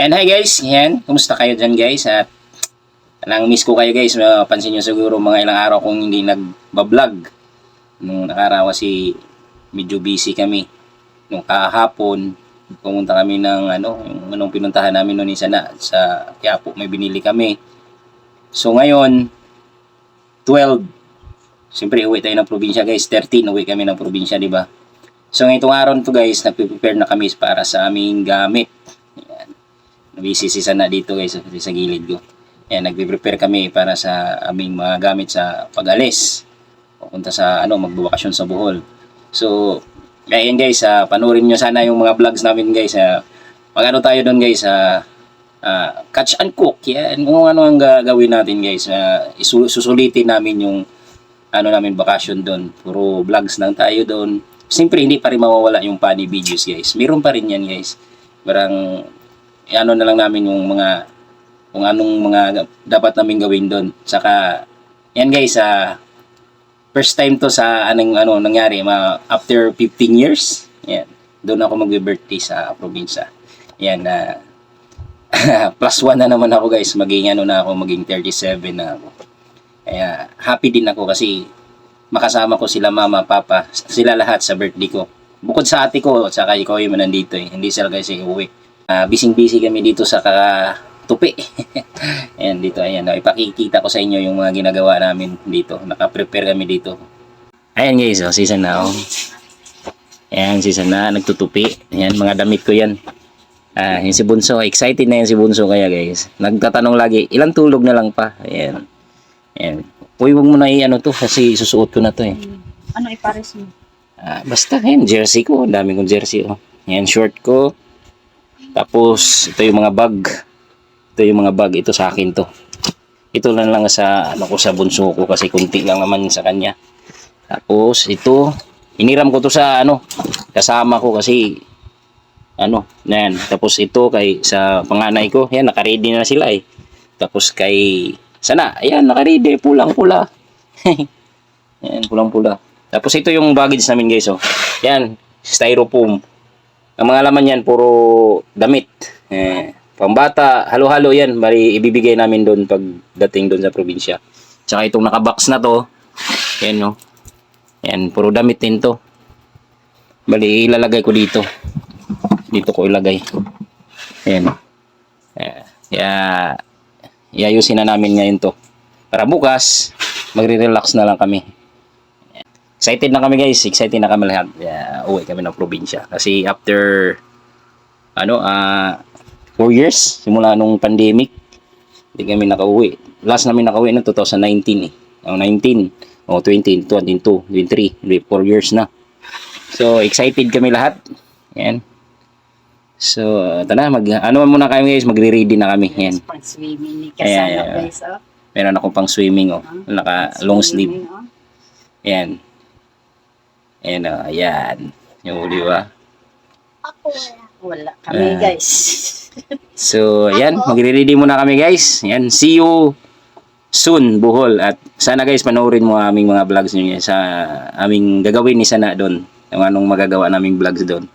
And hi guys, yan. Kumusta kayo dyan guys? At nang miss ko kayo guys. Mapansin nyo siguro mga ilang araw kong hindi nagbablog. Nung nakaraw kasi medyo busy kami. Nung kahapon, pumunta kami ng ano, yung anong pinuntahan namin noon isa na sa Quiapo, may binili kami. So ngayon, 12. Siyempre, uwi tayo ng probinsya guys. 13, uwi kami ng probinsya, di ba? So ngayong araw to guys, nagpe-prepare na kami para sa aming gamit. Si Sana dito guys sa, gilid ko. Yan, nagpe-prepare kami para sa aming mga gamit sa pag-alis. Pupunta sa ano, magbabakasyon sa Bohol. So, ayan guys, uh, panoorin nyo sana yung mga vlogs namin guys. Uh, Mag-ano tayo doon guys, ah, ah, catch and cook. Yan, kung ano ang gagawin natin guys. Uh, susulitin namin yung ano namin vacation doon. Puro vlogs lang tayo doon. Siyempre, hindi pa rin mawawala yung funny videos guys. Meron pa rin yan guys. Parang, ano na lang namin yung mga, kung anong mga dapat namin gawin doon. Saka, yan guys, ah, first time to sa anong ano nangyari ma after 15 years yan doon ako magbe-birthday sa probinsya. Yan na plus one na naman ako guys maging ano na ako maging 37 na ako. Kaya happy din ako kasi makasama ko sila mama papa sila lahat sa birthday ko. Bukod sa ate ko at saka ikaw yung nandito eh. Hindi sila kasi uwi uh, busy busy kami dito sa tupi ayan dito ayan oh, ipakikita ko sa inyo yung mga ginagawa namin dito naka-prepare kami dito ayan guys oh, season na oh. ayan season na nagtutupi ayan mga damit ko yan Ah, yung si Bunso, excited na yan si Bunso kaya guys. Nagtatanong lagi, ilang tulog na lang pa? Ayan. Ayan. Uy, wag mo na i-ano to kasi susuot ko na to eh. Ano ipares mo? Ah, basta yan, jersey ko. Ang dami kong jersey oh. Ayan, short ko. Tapos, ito yung mga bag. Ito yung mga bag. Ito sa akin to. Ito lang lang sa, ano ko, sa bunso ko kasi kunti lang naman sa kanya. Tapos, ito, iniram ko to sa, ano, kasama ko kasi, ano, yan. Tapos ito kay, sa panganay ko, yan, nakaready na sila eh. Tapos kay, sana, ayan, nakaready, pulang-pula. yan, pulang-pula. Tapos ito yung baggage namin guys, oh. Yan, styrofoam. Ang mga laman yan, puro damit. Eh, pambata, halo-halo yan. Bari, ibibigay namin doon pag dating doon sa probinsya. Tsaka itong nakabox na to, yan no. Yan, puro damit din to. Bali, ilalagay ko dito. Dito ko ilagay. Yan. Eh, ya, iayusin na namin ngayon to. Para bukas, magre-relax na lang kami. Excited na kami guys, excited na kami lahat. Yeah, uwi kami ng probinsya. Kasi after, ano, ah, 4 years, simula nung pandemic, hindi kami nakauwi. Last namin nakauwi no 2019 eh. O 19, o 20, 22, 23, 4 years na. So, excited kami lahat. Yan. So, tara, mag, ano muna kami guys, magre-ready na kami. Yan. Pang swimming ni ayan. guys. Oh. Meron akong pang swimming, oh. Naka long sleeve. Oh. Yan. Ayan, oh, ayan. Yung uli ba? Wala kami Ah. guys. So, ayan, magre-ready muna kami guys. Ayan, see you soon, Bohol. At sana guys, panoorin mo aming mga vlogs nyo sa aming gagawin ni Sana doon. Yung anong magagawa naming vlogs doon.